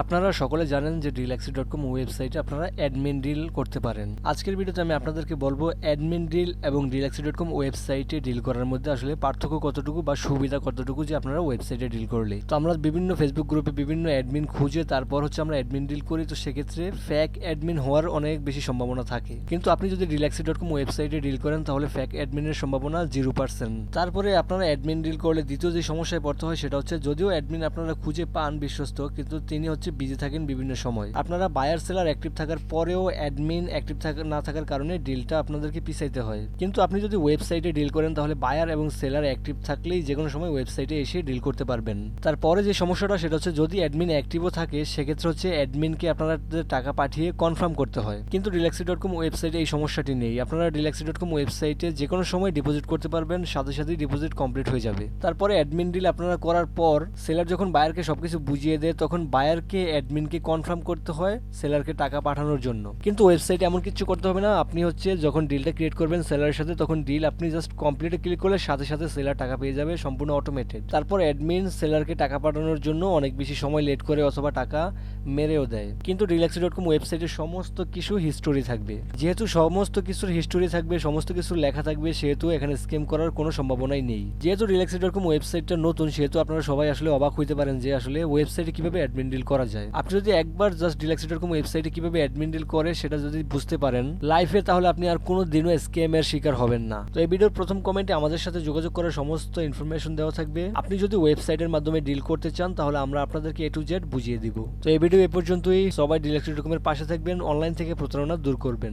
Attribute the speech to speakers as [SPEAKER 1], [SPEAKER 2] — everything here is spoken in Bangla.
[SPEAKER 1] আপনারা সকলে জানেন যে ডিলাক্সি ডট কম ওয়েবসাইটে আপনারা অ্যাডমিন ডিল করতে পারেন। আজকের ভিডিওতে আমি আপনাদেরকে বলব অ্যাডমিন ডিল এবং ডিলাক্সি ডট কম ওয়েবসাইটে ডিল করার মধ্যে আসলে পার্থক্য কতটুকু বা সুবিধা কতটুকু যে আপনারা ওয়েবসাইটে ডিল করলে। তো আমরা বিভিন্ন ফেসবুক গ্রুপে বিভিন্ন অ্যাডমিন খুঁজে তারপর হচ্ছে আমরা অ্যাডমিন ডিল করি। তো সেক্ষেত্রে ফ্যাক অ্যাডমিন হওয়ার অনেক বেশি সম্ভাবনা থাকে। কিন্তু আপনি যদি ডিলাক্সি ডট কম ওয়েবসাইটে ডিল করেন তাহলে ফ্যাক অ্যাডমিনের সম্ভাবনা জিরো পার্সেন্ট তারপরে আপনারা অ্যাডমিন ডিল করলে দ্বিতীয় যে সমস্যায় পড়তে হয় সেটা হচ্ছে যদিও অ্যাডমিন আপনারা খুঁজে পান বিশ্বস্ত, কিন্তু তিনি হচ্ছে বিজি থাকেন বিভিন্ন সময়। আপনারা বায়ার সেলার অ্যাক্টিভ থাকার পরেও অ্যাডমিন অ্যাক্টিভ না থাকার কারণে ডিলটা আপনাদেরকে পিছাইতে হয়। কিন্তু আপনি যদি ওয়েবসাইটে ডিল করেন, তাহলে বায়ার এবং সেলার অ্যাক্টিভ থাকলেই যে কোনো সময় ওয়েবসাইটে এসে ডিল করতে পারবেন। তারপরে যে সমস্যাটা, সেটা হচ্ছে যদি অ্যাডমিন অ্যাক্টিভও থাকে, সেক্ষেত্রে হচ্ছে অ্যাডমিনকে আপনাদের টাকা পাঠিয়ে কনফার্ম করতে হয়। কিন্তু রিল্যাক্সি ডট কম ওয়েবসাইটে এই সমস্যাটি নেই। আপনারা রিল্যাক্সি ডট কম ওয়েবসাইটে যে কোনো সময় ডিপোজিট করতে পারবেন, সাথে সাথেই ডিপোজিট কমপ্লিট হয়ে যাবে। তারপরে অ্যাডমিন ডিল আপনারা করার পর সেলার যখন বায়ারকে সবকিছু বুঝিয়ে দেয়, তখন বায়ারকে অ্যাডমিনকে কনফার্ম করতে হয় সেলারকে টাকা পাঠানোর জন্য। কিন্তু ওয়েবসাইট এমন কিছু করতে হবে না, আপনি হচ্ছে যখন ডিলটা ক্রিয়েট করবেন সেলারের সাথে, তখন ডিল আপনি জাস্ট কমপ্লিটে ক্লিক করলে সাথে সাথে সেলার টাকা পেয়ে যাবে, সম্পূর্ণ অটোমেটেড তারপর অ্যাডমিন সেলারকে টাকা পাঠানোর জন্য অনেক বেশি সময় লেট করে অথবা টাকা মেরেও দেয়। কিন্তু রিল্যাক্সি ডট কম ওয়েবসাইটে সমস্ত কিছু হিস্টোরি থাকবে। যেহেতু সমস্ত কিছুর হিস্টোরি থাকবে, সমস্ত কিছু লেখা থাকবে, সেহেতু এখানে স্কেম করার কোনো সম্ভাবনাই নেই। যেহেতু রিল্যাক্সি ডট কম ওয়েবসাইটটা নতুন, সেহেতু আপনারা সবাই আসলে অবাক হইতে পারেন যে আসলে ওয়েবসাইটে কীভাবে অ্যাডমিন ডিল করা যায়। আপনি যদি একবার জাস্ট ডিলাক্সি ডট কম ওয়েবসাইটে কীভাবে অ্যাডমিন ডিল করে, সেটা যদি বুঝতে পারেন লাইফে তাহলে আপনি আর কোনো দিনও স্ক্যামের শিকার হবেন না। তো এই ভিডিওর প্রথম কমেন্টে আমাদের সাথে যোগাযোগ করার সমস্ত ইনফরমেশন দেওয়া থাকবে। আপনি যদি ওয়েবসাইটের মাধ্যমে ডিল করতে চান, তাহলে আমরা আপনাদেরকে এ টু জেড বুঝিয়ে দিব। তো এই ভিডিও এ পর্যন্তই। সবাই ডিলাক্সি ডকুমের পাশে থাকবেন অনলাইন থেকে প্রতারণা দূর করবেন।